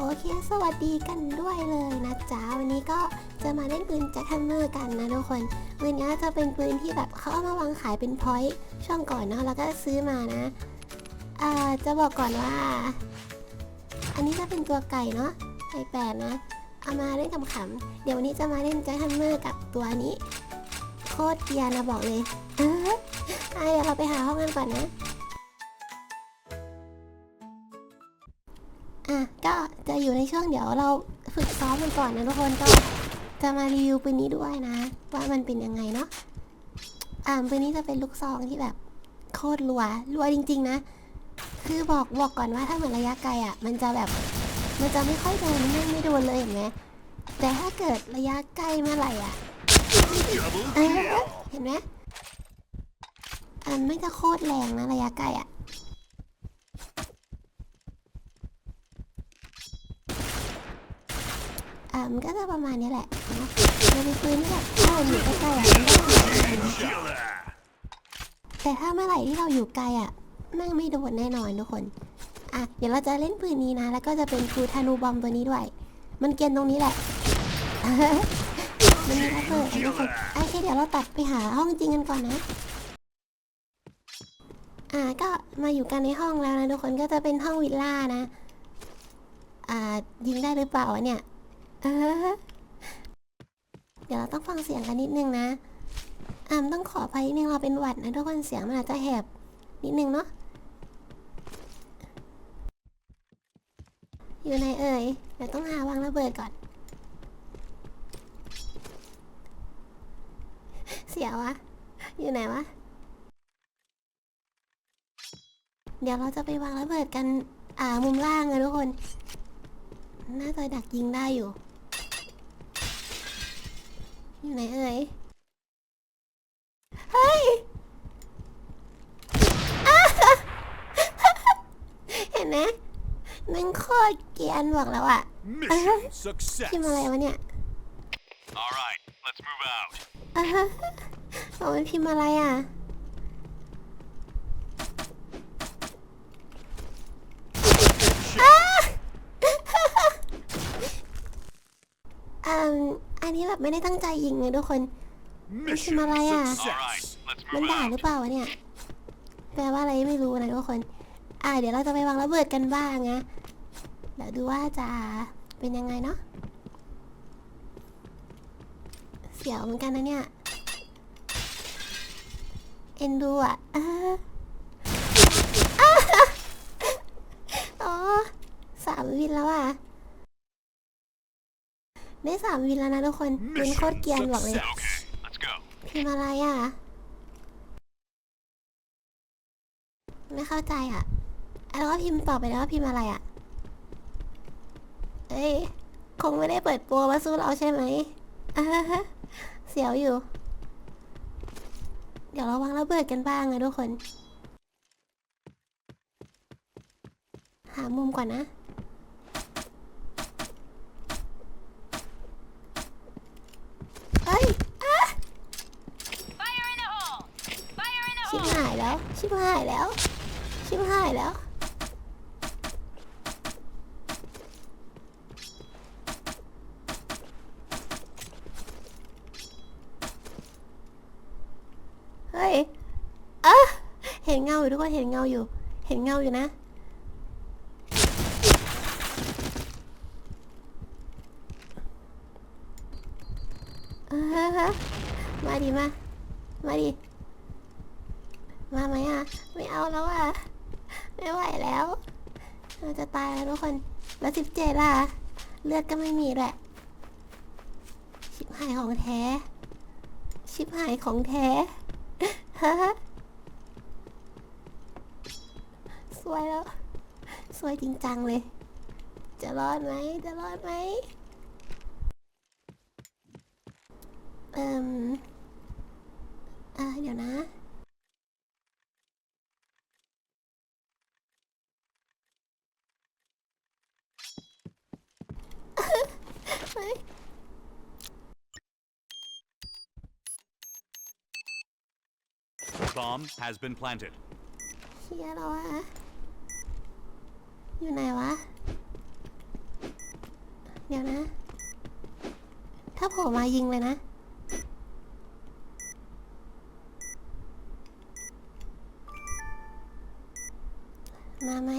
โอเค สวัสดีกันด้วยเลยนะจ๊ะ วันนี้ก็จะมาเล่นปืนแจ็คแฮมเมอร์กันนะทุกคนปืนนี้จะเป็นปืนที่แบบเขาเอามาวางขายเป็นพอยต์ช่วงก่อนเนาะแล้วก็ซื้อมานะอ่าจะบอกก่อนว่า อันนี้จะเป็นตัวไก่เนาะไก่แปดนะ เอามาเล่นขำๆเดี๋ยววันนี้จะมาเล่นแจ็คแฮมเมอร์กับตัวนี้ โคตรเกียร์นะบอกเลยเออเดี๋ยวเราไปหาห้องกันก่อนนะ ก็จะอยู่ในช่วงเดี๋ยวเราฝึกซ้อมกันก่อนนะทุกคนก็จะมารีวิวปืนนี้ด้วยนะ ว่ามันเป็นยังไงเนาะอ่าปืนนี้จะเป็นลูกซองที่แบบโคตรรัวรัวจริง ๆ นะ คือบอกบอกก่อนว่าถ้าเหมือนระยะไกลอะ มันจะแบบมันจะไม่ค่อยโดนไม่ไม่โดนเลยเห็นไหมแต่ถ้าเกิดระยะใกล้เมื่อไหร่อะเออ kill! เห็นไหมอันไม่จะโคตรแรงนะระยะไกลอะ อ่ามันก็จะประมาณนี้แหละนะมันเป็นปืนที่แบบถ้าเราอยู่ใกล้ๆอะมันก็จะโดน Killer! แต่ถ้าเมื่อไหร่ที่เราอยู่ไกลอะแม่งไม่โดนแน่นอนทุกคน อะ เดี๋ยวเราจะเล่นปืนนี้นะ แล้วก็จะเป็นฟูธนูบอมตัวนี้ด้วย มันเกียนตรงนี้แหละ มันมีระเบิดนะทุกคนโอเคเดี๋ยวเราตัดไปหาห้องจริงกันก่อนนะ อ่า ก็มาอยู่กันในห้องแล้วนะทุกคน ก็จะเป็นห้องวิลล่านะ อ่า ยิงได้หรือเปล่าเนี่ย เออ เดี๋ยวเราต้องฟังเสียงกันนิดนึงนะอามต้องขออภัยนิดนึงเราเป็นหวัดนะทุกคนเสียงมันอาจจะแหบนิดนึงเนาะ อยู่ไหนเอ่ย เดี๋ยวต้องหาวางระเบิดก่อน เสียวะ อยู่ไหนวะ เดี๋ยวเราจะไปวางระเบิดกัน อ่ามุมล่างนะทุกคน น่าจะดักยิงได้อยู่ อยู่ไหนเอ่ย เฮ้ยอ้าเห็นไหมมันโคตรเกรียนบอกแล้วอะ Mission พิมพ์อะไร success! วะเนี่ย Alright, let's move out. อ่าฮะบอกมันพิมพ์อะไรอะ อ่าอันนี้แบบไม่ได้ตั้งใจยิงเลยทุกคน Mission Himalaya. success! let's มัน move ด่า out. หรือเปล่าวะเนี่ย แปลว่าอะไรไม่รู้นะทุกคน อ่า เดี๋ยวเราจะไปวางระเบิดกันบ้างนะเดี๋ยวดูว่าจะเป็นยังไงเนาะ เสียวเหมือนกันนะเนี่ย เอ็นดูอะอ่าอ่าอ๋อสามวินแล้วอะ ได้สามวินแล้วนะทุกคนเป็นโคตร Mission เกรียนบอกเลย success! Okay, let's go. พิมพ์อะไรอะ ไม่เข้าใจอะแล้วก็พิมพ์ตอบไปแล้วว่าพิมพ์อะไรอะ เอ้ย คงไม่ได้เปิดโปรมาสู้เราใช่ไหมอ่าฮะเสียวอยู่ เดี๋ยวเราวางระเบิดกันบ้างนะทุกคน หามุมก่อนนะ เฮ้ย Fire in the hole! Fire in the ชิบ hole! หายแล้ว ชิบหายแล้ว ชิบหายแล้ว เฮ้ยเอะเห็นเงาอยู่ทุกคน เห็นเงาอยู่ เห็นเงาอยู่นะเออมาดิมา มาดิ มาไหมอะ ไม่เอาแล้วอะ ไม่ไหวแล้วเราจะตายแล้วทุกคน แล้วสิบเจ็ดล่ะ เลือดก็ไม่มีแหละ ชิบหายของแท้ ชิบหายของแท้ฮะสวยแล้ว สวยจริงจังเลย จะรอดไหม จะรอดไหมเอิ่มอ่าเดี๋ยวนะ เฮ้ย Bomb has been planted. เชียร์แล้วอะอยู่ไหนวะ เดี๋ยวนะ ถ้าโผล่มายิงเลยนะ มาไหม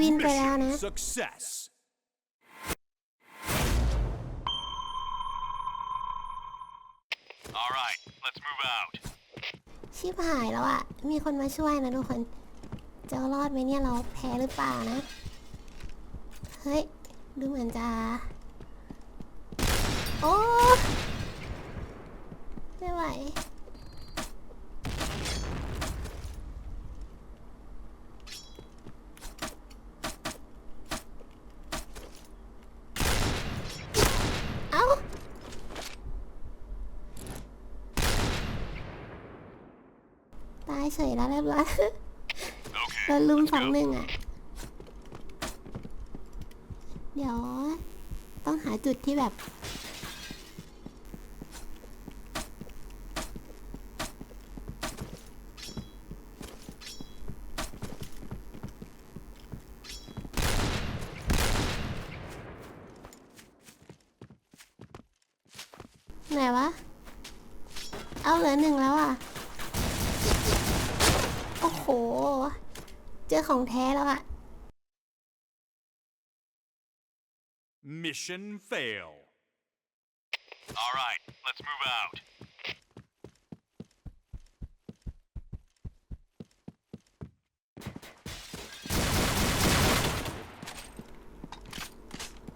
วินไปแล้วนะ Mission success. All right, let's move out. ชิบหายแล้วอะมีคนมาช่วยนะทุกคน จะรอดไหมเนี่ยเราแพ้หรือเปล่านะ เฮ้ย ดูเหมือนจะ โอ้ ไม่ไหว เอ้า ตาย เฉยแล้วเรียบร้อย Okay, โดนลุม let's สอง go. หนึ่งอะ เดี๋ยว ต้องหาจุดที่แบบ ไหนวะ เอาเหลือหนึ่งแล้วอะ โอ้โห เจอของแท้แล้วอะ Mission fail. All right, let's move out.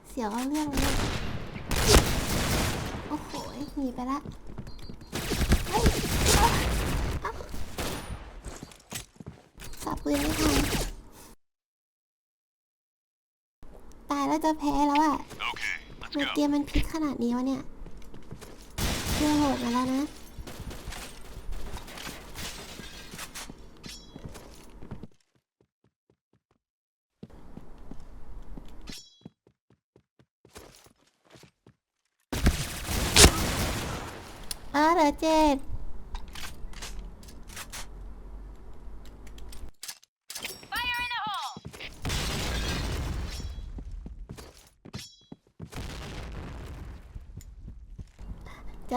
เสียวเอาเรื่องเลยโอ้โหหนีไปละเฮ้ยเอาเอาสับปืนไม่ทัน ตายแล้วจะแพ้แล้วอะ Okay, let's เมมันพิษขนาดนี้วะเนี่ยเพื่อโหดมาแล้วนะเออเหลือเจ็ด Fire in the hole!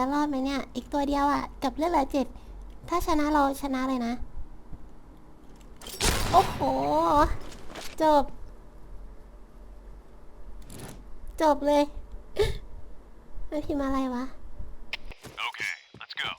จะรอดไหมเนี่ย อีกตัวเดียวอะ่ะ กับเลือดเหลือเจ็ด ถ้าชนะเราชนะเลยนะ โอ้โห จบ จบเลยไม่พิมพ์อะไรวะ Okay, let's go.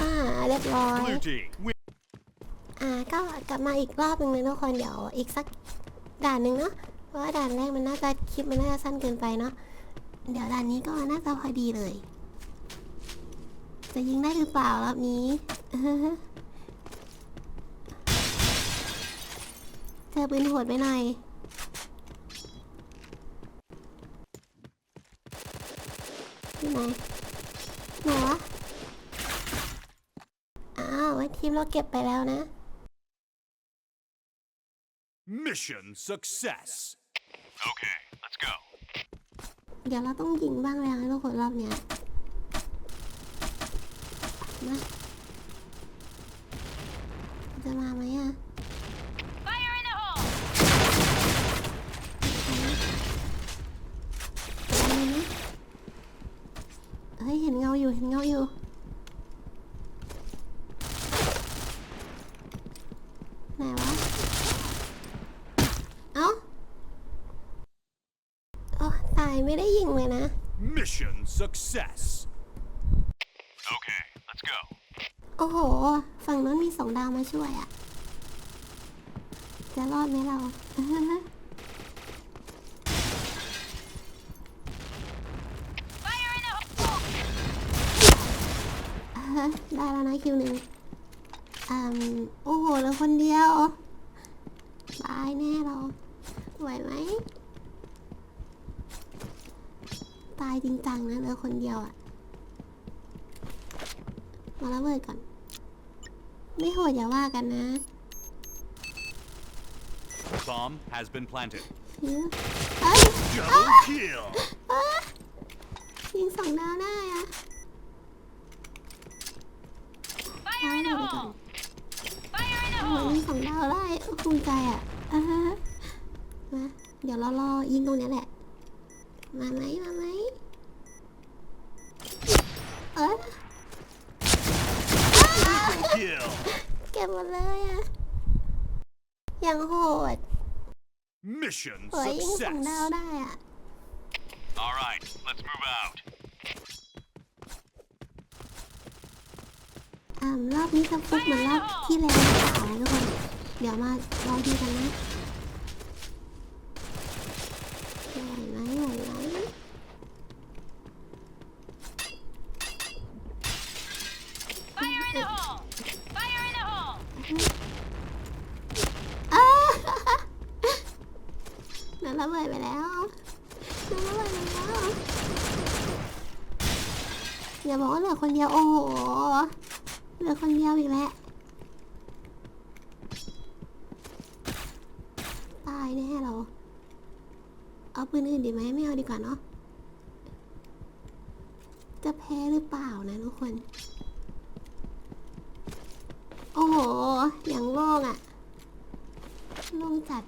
อ่า เรียบร้อย Blue team win. อ่าก็กลับมาอีกรอบหนึ่งเลยทุกคนเดี๋ยวอีกสักด่านหนึ่งเนาะเพราะว่าด่านแรกมันน่าจะคลิปมันน่าจะสั้นเกินไปเนาะเดี๋ยวด่านนี้ก็น่าจะพอดีเลย จะยิงได้หรือเปล่ารอบนี้เจอปืนโหดไปหน่อยที่ไหนไหนวะ อ้าว ทีมเราเก็บไปแล้วนะ Mission success. Okay, let's go. เดี๋ยวเราต้องยิงบ้างแล้วนะทุกคนรอบเนี้ยมาจะมาไหมอะ Fire in the hole! ไปเลยนะเฮ้ยเห็นเงาอยู่เห็นเงาอยู่ ไหนวะ เอ้าโอ้ตายไม่ได้ยิงเลยนะ Mission success. Okay, let's go. โอ้โห ฝั่งนู้นมีสองดาวมาช่วยอะจะรอดไหมเรา Fire in the hole! ได้แล้วนะคิวหนึ่ง อืมโอ้โหเหลือคนเดียวตายแน่เราไหวไหม ตายจริงจังนะเหลือคนเดียวอะมาระเบิดก่อน ไม่โหดอย่าว่ากันนะ Bomb has been planted. หือเอ้ย Double kill. อ้ายิงสองดาวได้อะ Fire in the hole! Fire in the โอ้โห hole! ยิงสองดาวได้ภูมิใจอะอ่าฮะมาเดี๋ยวเรารอยิงตรงเนี้ยแหละ มาไหมมาไหมเออ Kill. เก็บหมดเลยอะอย่างโหด Mission เฮ้ยยิงสองดาว success. ได้อะ All right, let's move out. อ่ารอบนี้จะฟุกเหมือนรอบที่แล้วหรือเปล่านะทุกคน เดี๋ยวมาลองดูกันนะไหวไหมไหวไหม Fire in the hole! Fire in the hole! อ้า นั่นระเบิดไปแล้วนั่นระเบิดไปแล้วอย่าบอกว่าเหลือคนเดียว โอ้โห เหลือคนเดียวอีกแล้ว ตายแน่เรา เอาปืนอื่นดีไหมไม่เอาดีกว่าเนาะ จะแพ้หรือเปล่านะทุกคน โอ้โห อย่างโล่งอะโล่งจัด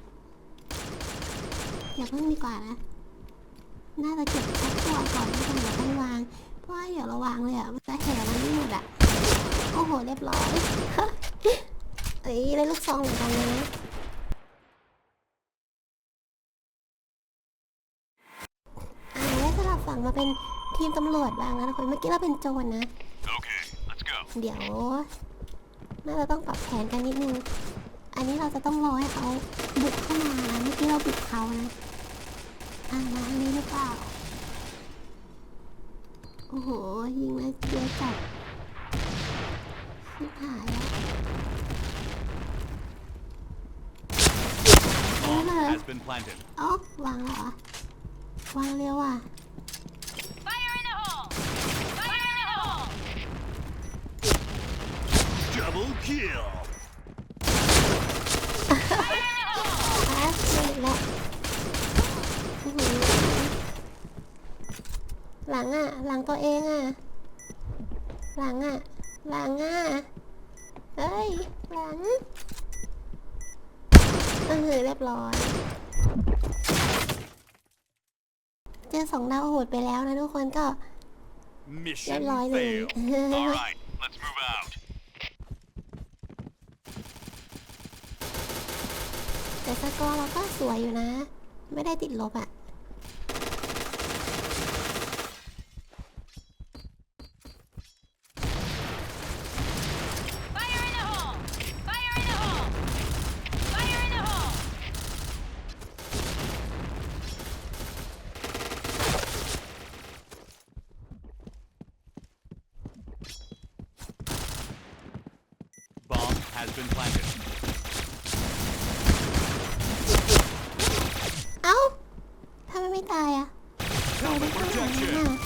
อย่าเพิ่งดีกว่านะ น่าจะเก็บสักตัวก่อนแล้วกันเดี๋ยวค่อยวาง เพราะว่าเดี๋ยวเราวางเลยอะมันจะแห่มันไม่หมดอะโอ้โห เรียบร้อย เอ้ยได้ลูกซองเหมือนกันนะ อ่า แล้วสลับฝั่งมาเป็นทีมตำรวจบ้างนะทุกคนเมื่อกี้เราเป็นโจรนะ Okay, let's go. เดี๋ยวน่าจะต้องปรับแผนกันนิดนึง อันนี้เราจะต้องรอให้เขาบุกเข้ามานะเมื่อกี้เราบุกเขานะอ่ามาทางนี้หรือเปล่าโอ้โหยิงมาเยอะจัดชิบหายแล้วเอา Bomb เลย has been planted. เอ้าวางเหรอวางเร็วอะ Fire in the hole! Fire in the hole! Double kill. Fire in the hole! อะเจออีกแล้วอื้อหือหลังอะ หลังตัวเองอะ หลังอะ หลังอะเฮ้ย หลังเออเรียบร้อย เจอสองดาวโหดไปแล้วนะทุกคนก็ เรีย Mission บร้อยเลย failed. All right, let's move out. แต่ส กอร์เราก็สวยอยู่นะ ไม่ได้ติดลบอะ in the hole! Fire in the hole! Fire in the hole! Bomb has been planted. เอ้าทำไมไม่ตายอะ Helmet ตั้งหลัง นั้น protection. น่ะ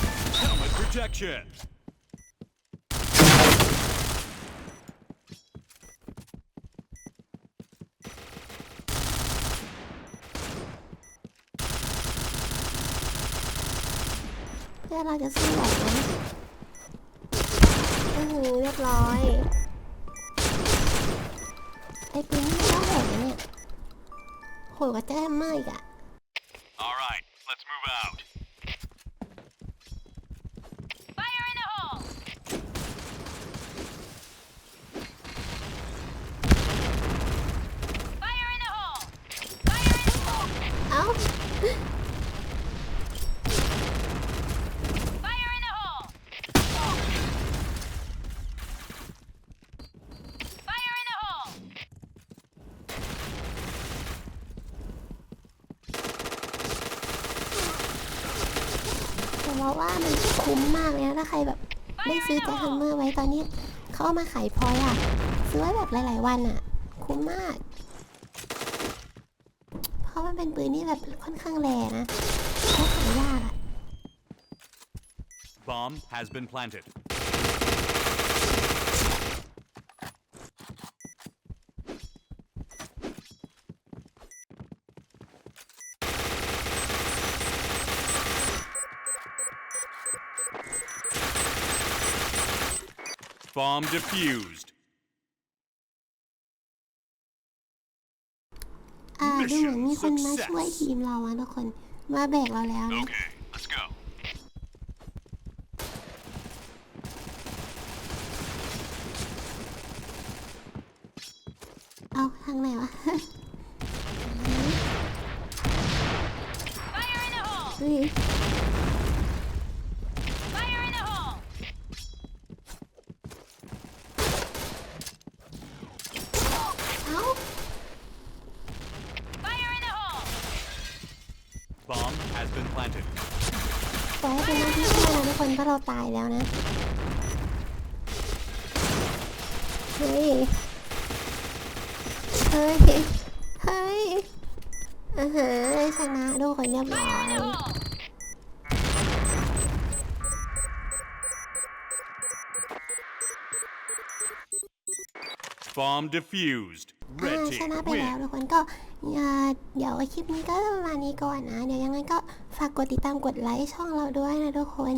Helmet protection. เพื่อนเราจะสู้ไหวไหมโอ้โหเรียบร้อย ไอ้ปืนนี่ก็โหดนะเนี่ยโหดกว่าแจ้มมากอีกอะ All right, let's move out. Fire in the hole! Fire in the hole! Fire in the hole! เอ้า Fire in the hole! Fire in the hole! ผมว่าว่ามันคุ้มมากเลยนะ ถ้าใครแบบได้ซื้อแจ็คฮัมเมอร์ไว้ตอนนี้เขาเอามาขายพอยต์อะซื้อไว้แบบหลาย ๆ วันอะคุ้มมาก เพราะมันเป็นปืนที่แบบค่อนข้างแรงนะใช้หายากอะ Bomb has been planted. Bomb defused. อ่าดูเหมือนมีคนมาช่วยทีมเราอะทุกคน มาแบกเราแล้วนะ Okay, let's go. เอาทางไหนวะ Fire in the hole! เฮ้ย Fire in the hole! เอ้า Fire in the hole! Bomb has been planted. ปล่อยให้เป็นหน้าที่ช่ วยนะทุกคนเพราะเราตายแล้วนะ เฮ้ย เฮ้ย เฮ้ยอ่าฮะชนะทุกคนเรียบร้อ Fire ย in the hole! Bomb defused. อ่า Red ชนะ team ไปแล้ว win. ทุกคนก็อ่าเดี๋ยวคลิปนี้ก็ประมาณนี้ก่อนนะ เดี๋ยวยังไงก็ฝากกดติดตามกดไลค์ช่องเราด้วยนะทุกคน